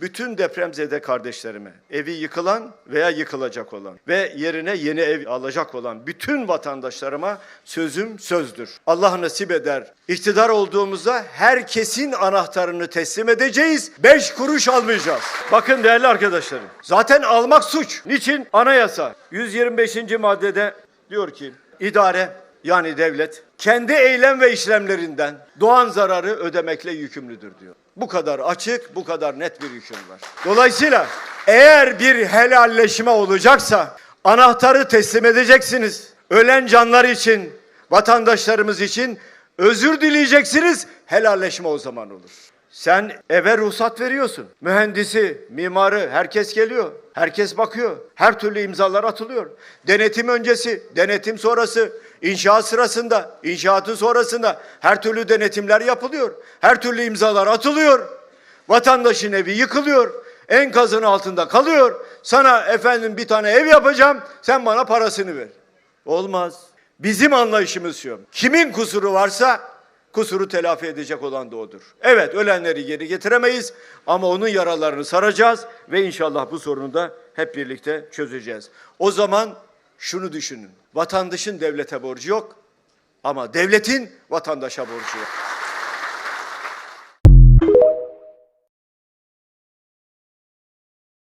bütün depremzede kardeşlerime, evi yıkılan veya yıkılacak olan ve yerine yeni ev alacak olan bütün vatandaşlarıma sözüm sözdür. Allah nasip eder. İktidar olduğumuzda herkesin anahtarını teslim edeceğiz. Beş kuruş almayacağız. Bakın değerli arkadaşlarım. Zaten almak suç. Niçin? Anayasa 125. maddede diyor ki idare yani devlet kendi eylem ve işlemlerinden doğan zararı ödemekle yükümlüdür diyor. Bu kadar açık, bu kadar net bir hüküm var. Dolayısıyla eğer bir helalleşme olacaksa anahtarı teslim edeceksiniz. Ölen canlar için, vatandaşlarımız için özür dileyeceksiniz. Helalleşme o zaman olur. Sen eve ruhsat veriyorsun. Mühendisi, mimarı, herkes geliyor. Herkes bakıyor. Her türlü imzalar atılıyor. Denetim öncesi, denetim sonrası, inşaat sırasında, inşaatın sonrasında her türlü denetimler yapılıyor. Her türlü imzalar atılıyor. Vatandaşın evi yıkılıyor. Enkazın altında kalıyor. Sana efendim bir tane ev yapacağım. Sen bana parasını ver. Olmaz. Bizim anlayışımız şu. Kimin kusuru varsa kusuru telafi edecek olan da odur. Evet ölenleri geri getiremeyiz ama onun yaralarını saracağız ve inşallah bu sorunu da hep birlikte çözeceğiz. O zaman şunu düşünün. Vatandaşın devlete borcu yok ama devletin vatandaşa borcu yok.